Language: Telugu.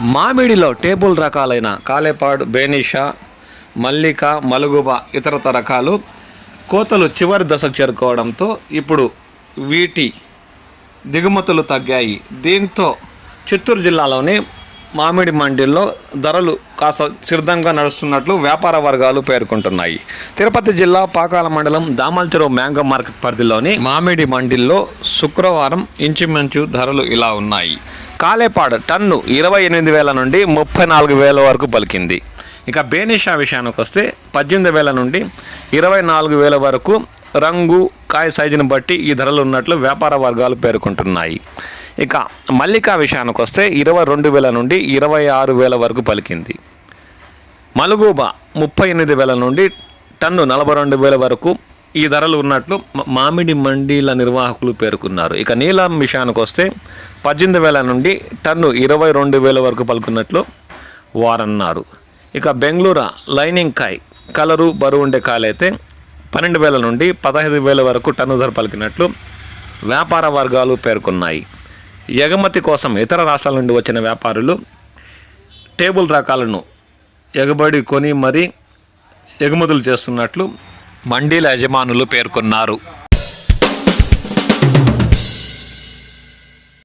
మామిడిలో టేబుల్ రకాలైన కాలేపాడు బేనిషా మల్లిక మలుగుబ ఇతరత రకాలు కోతలు చివరి దశకు చేరుకోవడంతో ఇప్పుడు వీటి దిగుమతులు తగ్గాయి. దీంతో చిత్తూరు జిల్లాలోని మామిడి మండీల్లో ధరలు కాస్త సిద్ధంగా నడుస్తున్నట్లు వ్యాపార వర్గాలు పేర్కొంటున్నాయి. తిరుపతి జిల్లా పాకాల మండలం దామల్చెరువు మ్యాంగో మార్కెట్ పరిధిలోని మామిడి మండీల్లో శుక్రవారం ఇంచుమించు ధరలు ఇలా ఉన్నాయి. కాలేపాడ టన్ను ఇరవై ఎనిమిది వేల నుండి ముప్పై నాలుగు వేల వరకు పలికింది. ఇక బేనిషా విషయానికి వస్తే పద్దెనిమిది వేల నుండి ఇరవై నాలుగు వేల వరకు రంగు కాయ సైజుని బట్టి ఈ ధరలు ఉన్నట్లు వ్యాపార వర్గాలు పేర్కొంటున్నాయి. ఇక మల్లికా విషయానికి వస్తే ఇరవై రెండు వేల నుండి ఇరవై ఆరు వేల వరకు పలికింది. మలుగూబ ముప్పై ఎనిమిది వేల నుండి టన్ను నలభై రెండు వేల వరకు ఈ ధరలు ఉన్నట్లు మామిడి మండీల నిర్వాహకులు పేర్కొన్నారు. ఇక నీలం విషయానికి వస్తే పద్దెనిమిది వేల నుండి టన్ను ఇరవై రెండు వేల వరకు పలుకున్నట్లు వారన్నారు. ఇక బెంగళూరు లైనింగ్ కాయ్ కలరు బరువు ఉండే కాయలైతే పన్నెండు వేల నుండి పదహైదు వేల వరకు టన్ను ధర పలికినట్లు వ్యాపార వర్గాలు పేర్కొన్నాయి. ఎగుమతి కోసం ఇతర రాష్ట్రాల నుండి వచ్చిన వ్యాపారులు టేబుల్ రకాలను ఎగబడి కొని మరీ ఎగుమతులు చేస్తున్నట్లు మండీల యజమానులు పేర్కొన్నారు.